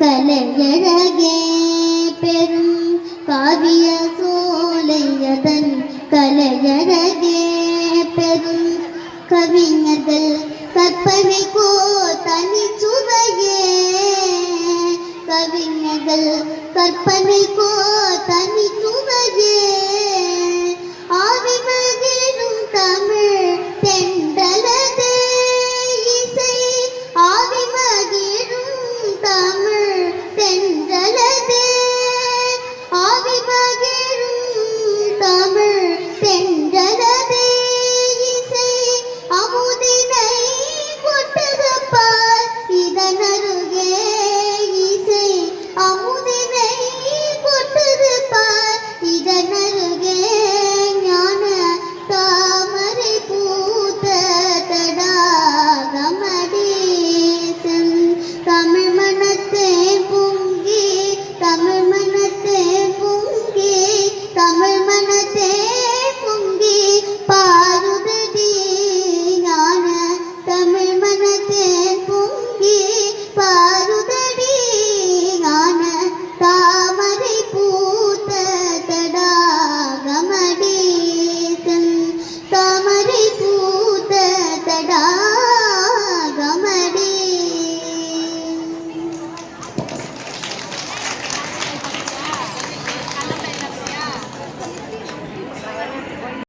கலைஞரகே பெரும் காவிய சோலையதன் கலைஞரகே பெரும் கவிஞர்கள் கற்பனை கோ தனி சுவையே. கவிஞர்கள் கற்பனை